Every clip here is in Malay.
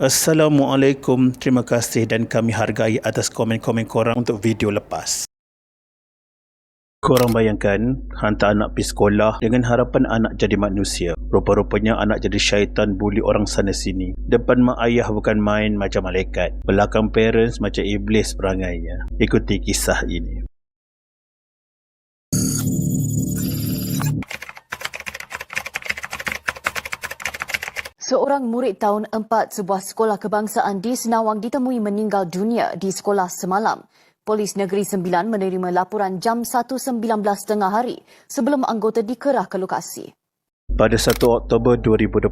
Assalamualaikum, terima kasih dan kami hargai atas komen-komen korang untuk video lepas. Korang bayangkan, hantar anak pergi sekolah dengan harapan anak jadi manusia. Rupa-rupanya anak jadi syaitan buli orang sana sini. Depan mak ayah bukan main macam malaikat. Belakang parents macam iblis perangainya. Ikuti kisah ini. Seorang murid tahun 4 sebuah sekolah kebangsaan di Senawang ditemui meninggal dunia di sekolah semalam. Polis Negeri Sembilan menerima laporan jam 1.19 tengah hari sebelum anggota dikerah ke lokasi. Pada 1 Oktober 2025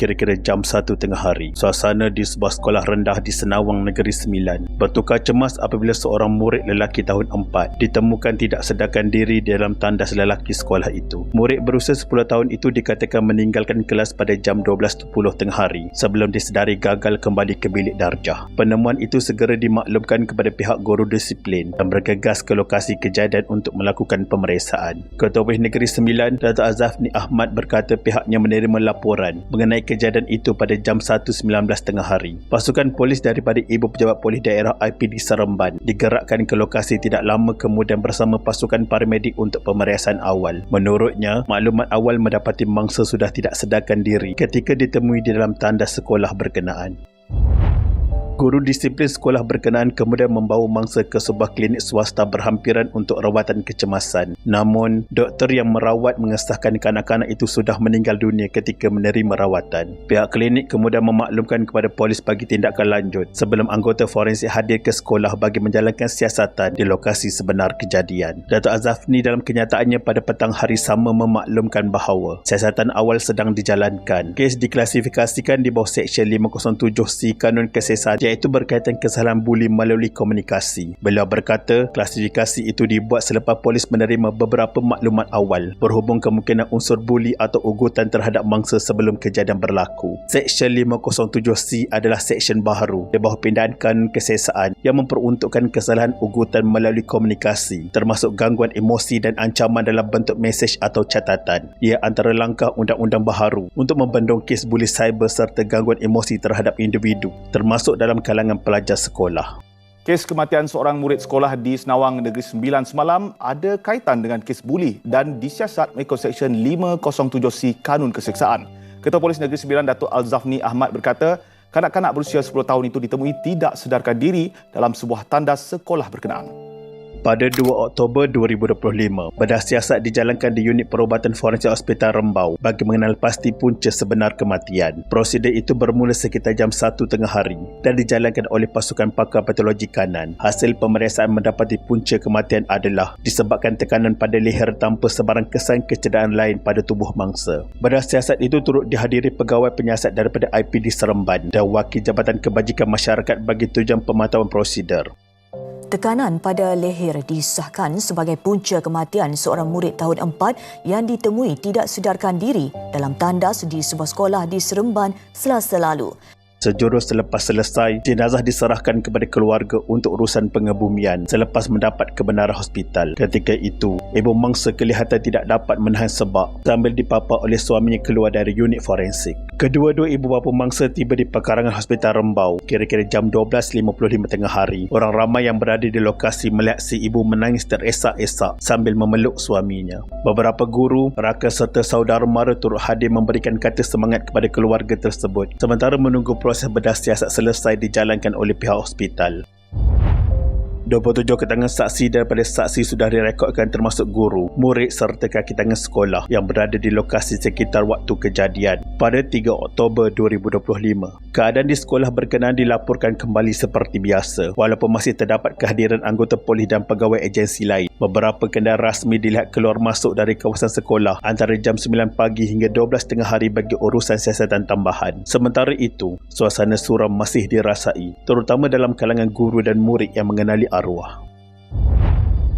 kira-kira jam 1 tengah hari, suasana di sebuah sekolah rendah di Senawang Negeri Sembilan bertukar cemas apabila seorang murid lelaki tahun 4 ditemukan tidak sedarkan diri di dalam tandas lelaki sekolah itu. Murid berusia 10 tahun itu dikatakan meninggalkan kelas pada jam 12.10 tengah hari sebelum disedari gagal kembali ke bilik darjah. Penemuan itu segera dimaklumkan kepada pihak guru disiplin dan bergegas ke lokasi kejadian untuk melakukan pemeriksaan. Ketua Negeri Sembilan, Dato' Azafni Ahmad berkata berkata pihaknya menerima laporan mengenai kejadian itu pada jam 1.19 tengah hari. Pasukan polis daripada Ibu Pejabat Polis Daerah IPD Seremban digerakkan ke lokasi tidak lama kemudian bersama pasukan paramedik untuk pemeriksaan awal. Menurutnya, maklumat awal mendapati mangsa sudah tidak sedarkan diri ketika ditemui di dalam tandas sekolah berkenaan. Guru disiplin sekolah berkenaan kemudian membawa mangsa ke sebuah klinik swasta berhampiran untuk rawatan kecemasan. Namun, doktor yang merawat mengesahkan kanak-kanak itu sudah meninggal dunia ketika menerima rawatan. Pihak klinik kemudian memaklumkan kepada polis bagi tindakan lanjut sebelum anggota forensik hadir ke sekolah bagi menjalankan siasatan di lokasi sebenar kejadian. Datuk Azafni dalam kenyataannya pada petang hari sama memaklumkan bahawa siasatan awal sedang dijalankan. Kes diklasifikasikan di bawah Seksyen 507C Kanun Kesesatan iaitu berkaitan kesalahan buli melalui komunikasi. Beliau berkata, klasifikasi itu dibuat selepas polis menerima beberapa maklumat awal berhubung kemungkinan unsur buli atau ugutan terhadap mangsa sebelum kejadian berlaku. Seksyen 507C adalah seksyen baharu di bawah pindahan kanun kesesaan yang memperuntukkan kesalahan ugutan melalui komunikasi termasuk gangguan emosi dan ancaman dalam bentuk mesej atau catatan. Ia antara langkah undang-undang baharu untuk membendung kes buli cyber serta gangguan emosi terhadap individu termasuk dalam dalam kalangan pelajar sekolah. Kes kematian seorang murid sekolah di Senawang Negeri Sembilan semalam ada kaitan dengan kes buli dan disiasat mengikut Seksyen 507C Kanun Keseksaan. Ketua Polis Negeri Sembilan Datuk Al-Zafni Ahmad berkata, kanak-kanak berusia 10 tahun itu ditemui tidak sedarkan diri dalam sebuah tandas sekolah berkenaan pada 2 Oktober 2025. Bedah siasat dijalankan di unit perubatan forensik Hospital Rembau bagi mengenal pasti punca sebenar kematian. Prosedur itu bermula sekitar jam 1 tengah hari dan dijalankan oleh pasukan pakar patologi kanan. Hasil pemeriksaan mendapati punca kematian adalah disebabkan tekanan pada leher tanpa sebarang kesan kecederaan lain pada tubuh mangsa. Bedah siasat itu turut dihadiri pegawai penyiasat daripada IPD Seremban dan wakil Jabatan Kebajikan Masyarakat bagi tujuan pemantauan prosedur. Tekanan pada leher disahkan sebagai punca kematian seorang murid tahun 4 yang ditemui tidak sedarkan diri dalam tandas di sebuah sekolah di Seremban selasa lalu. Sejurus selepas selesai, jenazah diserahkan kepada keluarga untuk urusan pengebumian selepas mendapat kebenaran hospital. Ketika itu, ibu mangsa kelihatan tidak dapat menahan sebab sambil dipapa oleh suaminya keluar dari unit forensik. Kedua-dua ibu bapa mangsa tiba di pekarangan hospital Rembau kira-kira jam 12.55 tengah hari. Orang ramai yang berada di lokasi melihat si ibu menangis teresak-esak sambil memeluk suaminya. Beberapa guru, rakan serta saudara mara turut hadir memberikan kata semangat kepada keluarga tersebut. Sementara menunggu proses bedah siasat selesai dijalankan oleh pihak hospital. 27 ketangan saksi daripada saksi sudah direkodkan termasuk guru, murid serta kaki tangan sekolah yang berada di lokasi sekitar waktu kejadian pada 3 Oktober 2025. Keadaan di sekolah berkenaan dilaporkan kembali seperti biasa walaupun masih terdapat kehadiran anggota polis dan pegawai agensi lain. Beberapa kendaraan rasmi dilihat keluar masuk dari kawasan sekolah antara jam 9 pagi hingga 12 tengah hari bagi urusan siasatan tambahan. Sementara itu, suasana suram masih dirasai terutama dalam kalangan guru dan murid yang mengenali arwah.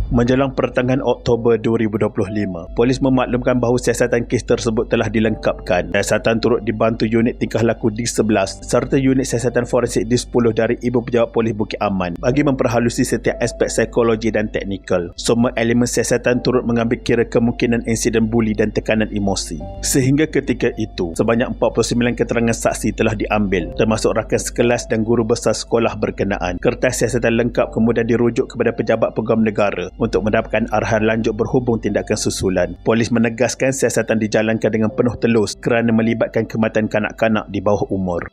Menjelang pertengahan Oktober 2025, polis memaklumkan bahawa siasatan kes tersebut telah dilengkapkan. Siasatan turut dibantu unit tingkah laku D11 serta unit siasatan forensik D10 dari Ibu Pejabat Polis Bukit Aman bagi memperhalusi setiap aspek psikologi dan teknikal. Semua elemen siasatan turut mengambil kira kemungkinan insiden buli dan tekanan emosi. Sehingga ketika itu, sebanyak 49 keterangan saksi telah diambil termasuk rakan sekelas dan guru besar sekolah berkenaan. Kertas siasatan lengkap kemudian dirujuk kepada pejabat peguam negara untuk mendapatkan arahan lanjut berhubung tindakan susulan. Polis menegaskan siasatan dijalankan dengan penuh telus kerana melibatkan kematian kanak-kanak di bawah umur.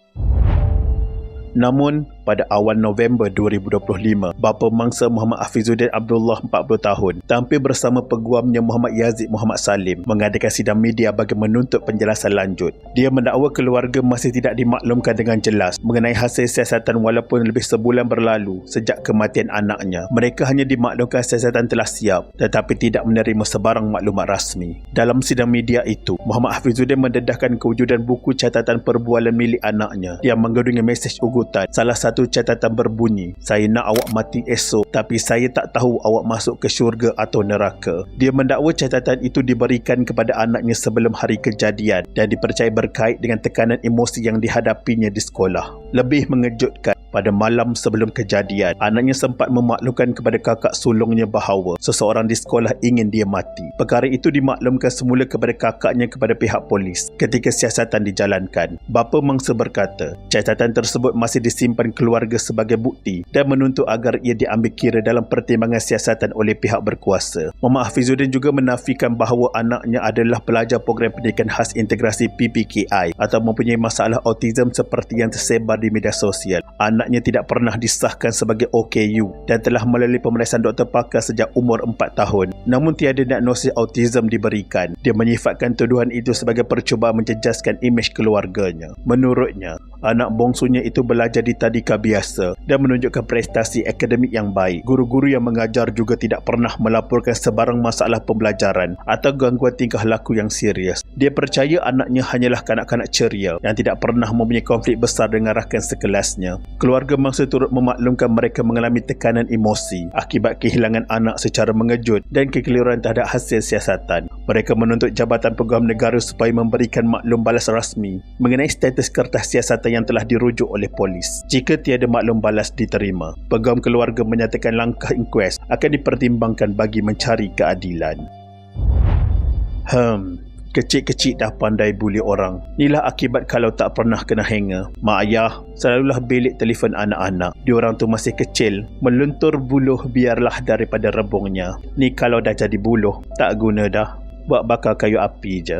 Namun, pada awal November 2025, bapa mangsa Muhammad Hafizuddin Abdullah 40 tahun tampil bersama peguamnya Muhammad Yazid Muhammad Salim mengadakan sidang media bagi menuntut penjelasan lanjut. Dia mendakwa keluarga masih tidak dimaklumkan dengan jelas mengenai hasil siasatan walaupun lebih sebulan berlalu sejak kematian anaknya. Mereka hanya dimaklumkan siasatan telah siap tetapi tidak menerima sebarang maklumat rasmi. Dalam sidang media itu, Muhammad Hafizuddin mendedahkan kewujudan buku catatan perbualan milik anaknya yang mengandungi mesej ugut jemputan. Salah satu catatan berbunyi, saya nak awak mati esok tapi saya tak tahu awak masuk ke syurga atau neraka. Dia mendakwa catatan itu diberikan kepada anaknya sebelum hari kejadian dan dipercayai berkait dengan tekanan emosi yang dihadapinya di sekolah. Lebih mengejutkan, pada malam sebelum kejadian, anaknya sempat memaklumkan kepada kakak sulungnya bahawa seseorang di sekolah ingin dia mati. Perkara itu dimaklumkan semula kepada kakaknya kepada pihak polis ketika siasatan dijalankan. Bapa mangsa berkata, catatan tersebut masih disimpan keluarga sebagai bukti dan menuntut agar ia diambil kira dalam pertimbangan siasatan oleh pihak berkuasa. Muhammad Hafizuddin juga menafikan bahawa anaknya adalah pelajar program pendidikan khas integrasi PPKI atau mempunyai masalah autism seperti yang tersebar di media sosial. Anak anaknya tidak pernah disahkan sebagai OKU dan telah melalui pemeriksaan doktor pakar sejak umur 4 tahun. Namun tiada diagnosis autism diberikan. Dia menyifatkan tuduhan itu sebagai percubaan menjejaskan imej keluarganya. Menurutnya, anak bongsunya itu belajar di tadika biasa dan menunjukkan prestasi akademik yang baik. Guru-guru yang mengajar juga tidak pernah melaporkan sebarang masalah pembelajaran atau gangguan tingkah laku yang serius. Dia percaya anaknya hanyalah kanak-kanak ceria yang tidak pernah mempunyai konflik besar dengan rakan sekelasnya. Keluarga mangsa turut memaklumkan mereka mengalami tekanan emosi akibat kehilangan anak secara mengejut dan kekeliruan terhadap hasil siasatan. Mereka menuntut Jabatan Peguam Negara supaya memberikan maklum balas rasmi mengenai status kertas siasatan yang telah dirujuk oleh polis. Jika tiada maklum balas diterima, Peguam Keluarga menyatakan langkah inkuest akan dipertimbangkan bagi mencari keadilan. Hmm, Kecil-kecil dah pandai buli orang. Inilah akibat kalau tak pernah kena hanger. Mak ayah selalulah belik telefon anak-anak. Diorang tu masih kecil. Meluntur buluh biarlah daripada rebungnya. Ni kalau dah jadi buluh, tak guna dah. Buat bakar kayu api je.